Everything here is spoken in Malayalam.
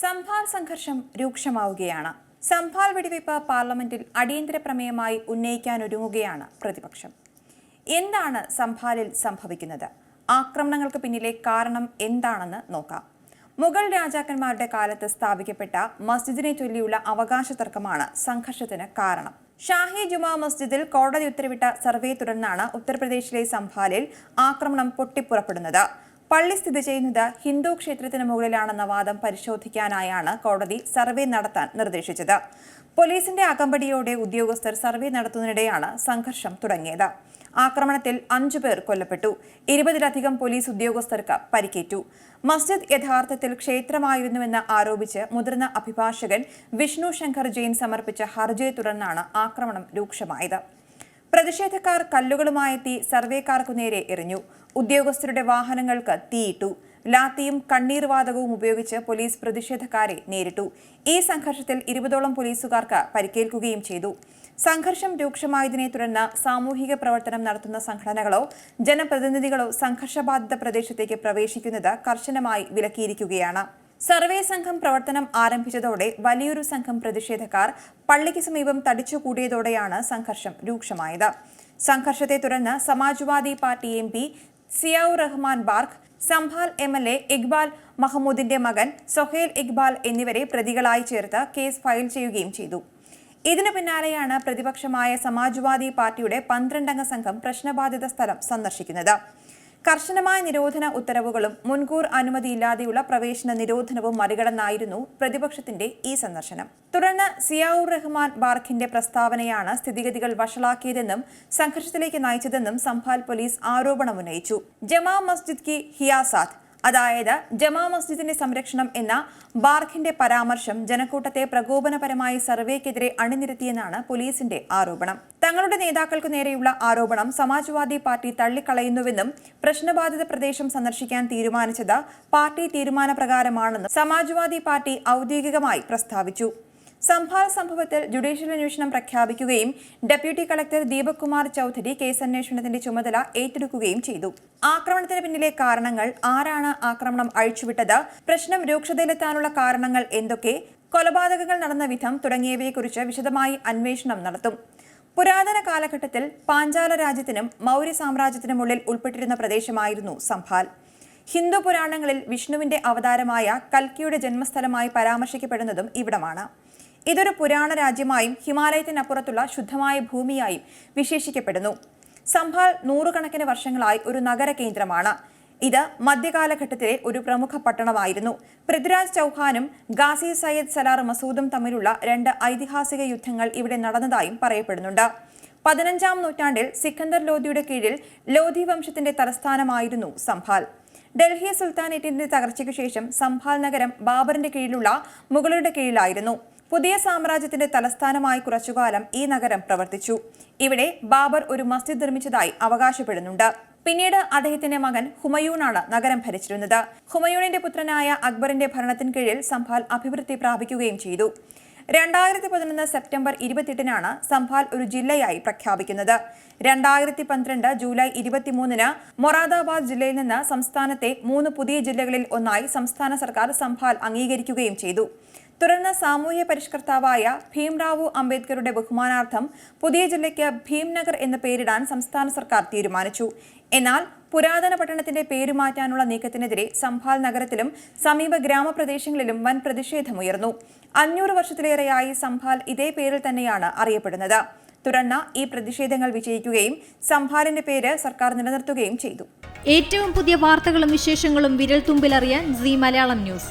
സംഭാൽ സംഘർഷം രൂക്ഷമാവുകയാണ്. സംഭാൽ വെടിവയ്പ് പാർലമെന്റിൽ അടിയന്തര പ്രമേയമായി ഉന്നയിക്കാനൊരുങ്ങുകയാണ് പ്രതിപക്ഷം. എന്താണ് സംഭാലിൽ സംഭവിക്കുന്നത്? ആക്രമണങ്ങൾക്ക് പിന്നിലെ കാരണം എന്താണെന്ന് നോക്കാം. മുഗൾ രാജാക്കന്മാരുടെ കാലത്ത് സ്ഥാപിക്കപ്പെട്ട മസ്ജിദിനെ ചൊല്ലിയുള്ള അവകാശ തർക്കമാണ് സംഘർഷത്തിന് കാരണം. ഷാഹി ജുമാ മസ്ജിദിൽ കോടതി ഉത്തരവിട്ട സർവേ തുടർന്നാണ് ഉത്തർപ്രദേശിലെ സംഭാലിൽ ആക്രമണം പൊട്ടിപ്പുറപ്പെടുന്നത്. പള്ളി സ്ഥിതി ചെയ്യുന്നത് ഹിന്ദു ക്ഷേത്രത്തിന് മുകളിലാണെന്ന വാദം പരിശോധിക്കാനായാണ് കോടതി സർവേ നടത്താൻ നിർദ്ദേശിച്ചത്. പോലീസിന്റെ അകമ്പടിയോടെ ഉദ്യോഗസ്ഥർ സർവേ നടത്തുന്നതിനിടെയാണ് സംഘർഷം തുടങ്ങിയത്. ആക്രമണത്തിൽ അഞ്ചു പേർ കൊല്ലപ്പെട്ടു. ഇരുപതിലധികം പോലീസ് ഉദ്യോഗസ്ഥർക്ക് പരിക്കേറ്റു. മസ്ജിദ് യഥാർത്ഥത്തിൽ ക്ഷേത്രമായിരുന്നുവെന്ന് ആരോപിച്ച് മുതിർന്ന അഭിഭാഷകൻ വിഷ്ണു ശങ്കർ ജെയിൻ സമർപ്പിച്ച ഹർജിയെ തുടർന്നാണ് ആക്രമണം രൂക്ഷമായത്. പ്രതിഷേധക്കാർ കല്ലുകളുമായെത്തി സർവേക്കാർക്കു നേരെ എറിഞ്ഞു. ഉദ്യോഗസ്ഥരുടെ വാഹനങ്ങൾക്ക് തീയിട്ടു. ലാത്തിയും കണ്ണീർവാതകവും ഉപയോഗിച്ച് പോലീസ് പ്രതിഷേധക്കാരെ നേരിട്ടു. ഈ സംഘർഷത്തിൽ ഇരുപതോളം പോലീസുകാർക്ക് പരിക്കേൽക്കുകയും ചെയ്തു. സംഘർഷം രൂക്ഷമായതിനെ തുടർന്ന് സാമൂഹിക പ്രവർത്തനം നടത്തുന്ന സംഘടനകളോ ജനപ്രതിനിധികളോ സംഘർഷബാധിത പ്രദേശത്തേക്ക് പ്രവേശിക്കുന്നത് കർശനമായി വിലക്കിയിരിക്കുകയാണ്. സർവേ സംഘം പ്രവർത്തനം ആരംഭിച്ചതോടെ വലിയൊരു സംഘം പ്രതിഷേധക്കാർ പള്ളിക്ക് സമീപം തടിച്ചുകൂടിയതോടെയാണ് സംഘർഷം രൂക്ഷമായത്. സംഘർഷത്തെ തുടർന്ന് Samajwadi party M P Ziaur Rahman Barq Sambhal M L A Iqbal മഹമ്മൂദിന്റെ മകൻ സൊഹേൽ ഇക്ബാൽ എന്നിവരെ പ്രതികളായി ചേർത്ത് കേസ് ഫയൽ ചെയ്യുകയും ചെയ്തു. ഇതിനു പിന്നാലെയാണ് പ്രതിപക്ഷമായ സമാജ്വാദി പാർട്ടിയുടെ പന്ത്രണ്ടംഗ സംഘം പ്രശ്നബാധിത സ്ഥലം സന്ദർശിക്കുന്നത്. കർശനമായ നിരോധന ഉത്തരവുകളും മുൻകൂർ അനുമതിയില്ലാതെയുള്ള പ്രവേശന നിരോധനവും മറികടന്നായിരുന്നു പ്രതിപക്ഷത്തിന്റെ ഈ സന്ദർശനം. തുടർന്ന് സിയാഉർ റഹ്മാൻ ബാർഖിന്റെ പ്രസ്താവനയാണ് സ്ഥിതിഗതികൾ വഷളാക്കിയതെന്നും സംഘർഷത്തിലേക്ക് നയിച്ചതെന്നും സംഭാൽ പോലീസ് ആരോപണമുന്നയിച്ചു ജമാ മസ്ജിദ് കി ഹിയാസാത്ത് അതായത് ജമാ മസ്ജിദിന്റെ സംരക്ഷണം എന്ന ബാർഖിന്റെ പരാമർശം ജനക്കൂട്ടത്തെ പ്രകോപനപരമായി സർവേക്കെതിരെ അണിനിരത്തിയെന്നാണ് പോലീസിന്റെ ആരോപണം. തങ്ങളുടെ നേതാക്കൾക്കു നേരെയുള്ള ആരോപണം സമാജ്വാദി പാർട്ടി തള്ളിക്കളയുന്നുവെന്നും പ്രശ്നബാധിത പ്രദേശം സന്ദർശിക്കാൻ തീരുമാനിച്ചത് പാർട്ടി തീരുമാനപ്രകാരമാണെന്നും സമാജ്വാദി പാർട്ടി ഔദ്യോഗികമായി പ്രസ്താവിച്ചു. സംഭാൽ സംഭവത്തിൽ ജുഡീഷ്യൽ അന്വേഷണം പ്രഖ്യാപിക്കുകയും deputy collector Deepak Kumar Chaudhary case അന്വേഷണത്തിന്റെ ചുമതല ഏറ്റെടുക്കുകയും ചെയ്തു. ആക്രമണത്തിന് പിന്നിലെ കാരണങ്ങൾ ആരാണ് ആക്രമണം അഴിച്ചുവിട്ടത്? പ്രശ്നം രൂക്ഷതയിലെത്താനുള്ള കാരണങ്ങൾ എന്തൊക്കെ? കൊലപാതകങ്ങൾ നടന്ന വിധം തുടങ്ങിയവയെക്കുറിച്ച് വിശദമായി അന്വേഷണം നടത്തും. പുരാതന കാലഘട്ടത്തിൽ പാഞ്ചാല രാജ്യത്തിനും മൗര്യ സാമ്രാജ്യത്തിനുമുള്ളിൽ ഉൾപ്പെട്ടിരുന്ന പ്രദേശമായിരുന്നു സംഭാൽ. ഹിന്ദു പുരാണങ്ങളിൽ വിഷ്ണുവിന്റെ അവതാരമായ കൽക്കിയുടെ ജന്മസ്ഥലമായി പരാമർശിക്കപ്പെടുന്നതും ഇവിടമാണ്. ഇതൊരു പുരാണ രാജ്യമായും ഹിമാലയത്തിനപ്പുറത്തുള്ള ശുദ്ധമായ ഭൂമിയായും വിശേഷിക്കപ്പെടുന്നു. സംഭാൽ നൂറുകണക്കിന് വർഷങ്ങളായി ഒരു നഗര കേന്ദ്രമാണ് ഇത് മധ്യകാലഘട്ടത്തിലെ ഒരു പ്രമുഖ പട്ടണമായിരുന്നു. പൃഥ്വിരാജ് ചൗഹാനും ഗാസി സയ്യദ് സലാർ മസൂദും തമ്മിലുള്ള രണ്ട് ഐതിഹാസിക യുദ്ധങ്ങൾ ഇവിടെ നടന്നതായും പറയപ്പെടുന്നുണ്ട്. പതിനഞ്ചാം നൂറ്റാണ്ടിൽ സിക്കന്ദർ ലോധിയുടെ കീഴിൽ ലോധി വംശത്തിന്റെ തലസ്ഥാനമായിരുന്നു സംഭാൽ. ഡൽഹി സുൽത്താനേറ്റിന്റെ തകർച്ചയ്ക്ക് ശേഷം സംഭാൽ നഗരം ബാബറിന്റെ കീഴിലുള്ള മുഗളുടെ കീഴിലായിരുന്നു. പുതിയ സാമ്രാജ്യത്തിന്റെ തലസ്ഥാനമായി കുറച്ചുകാലം ഈ നഗരം പ്രവർത്തിച്ചു. ഇവിടെ ബാബർ ഒരു മസ്ജിദ് നിർമ്മിച്ചതായി അവകാശപ്പെടുന്നുണ്ട്. പിന്നീട് അദ്ദേഹത്തിന്റെ മകൻ ഹുമയൂണാണ് നഗരം ഭരിച്ചിരുന്നത്. ഹുമയൂണിന്റെ പുത്രനായ അക്ബറിന്റെ ഭരണത്തിന് കീഴിൽ സംഭാൽ അഭിവൃദ്ധി പ്രാപിക്കുകയും ചെയ്തു. രണ്ടായിരത്തി പതിനൊന്ന് സെപ്റ്റംബർ ഇരുപത്തിയെട്ടിനാണ് സംഭാൽ ഒരു ജില്ലയായി പ്രഖ്യാപിക്കുന്നത്. രണ്ടായിരത്തി പന്ത്രണ്ട് ജൂലൈ ഇരുപത്തിമൂന്നിന് മൊറാദാബാദ് ജില്ലയിൽ നിന്ന് സംസ്ഥാനത്തെ മൂന്ന് പുതിയ ജില്ലകളിൽ ഒന്നായി സംസ്ഥാന സർക്കാർ സംഭാൽ അംഗീകരിക്കുകയും ചെയ്തു. തുടർന്ന് സാമൂഹ്യ പരിഷ്കർത്താവായ ഭീംറാവു അംബേദ്കറുടെ ബഹുമാനാർത്ഥം പുതിയ ജില്ലയ്ക്ക് ഭീംനഗർ എന്ന് പേരിടാൻ സംസ്ഥാന സർക്കാർ തീരുമാനിച്ചു. എന്നാൽ പുരാതന പട്ടണത്തിന്റെ പേര് മാറ്റാനുള്ള നീക്കത്തിനെതിരെ സംഭാൽ നഗരത്തിലും സമീപ ഗ്രാമപ്രദേശങ്ങളിലും വൻ പ്രതിഷേധമുയർന്നു. അഞ്ഞൂറ് വർഷത്തിലേറെയായി സംഭാൽ ഇതേ പേരിൽ തന്നെയാണ് അറിയപ്പെടുന്നത്. തുടർന്ന് ഈ പ്രതിഷേധങ്ങൾ വിജയിക്കുകയും സംഭാലിന്റെ പേര് സർക്കാർ നിലനിർത്തുകയും ചെയ്തു. ഏറ്റവും പുതിയ വാർത്തകളും വിശേഷങ്ങളും വിരൽ തുമ്പിലറിയാൻ സി മലയാളം ന്യൂസ്.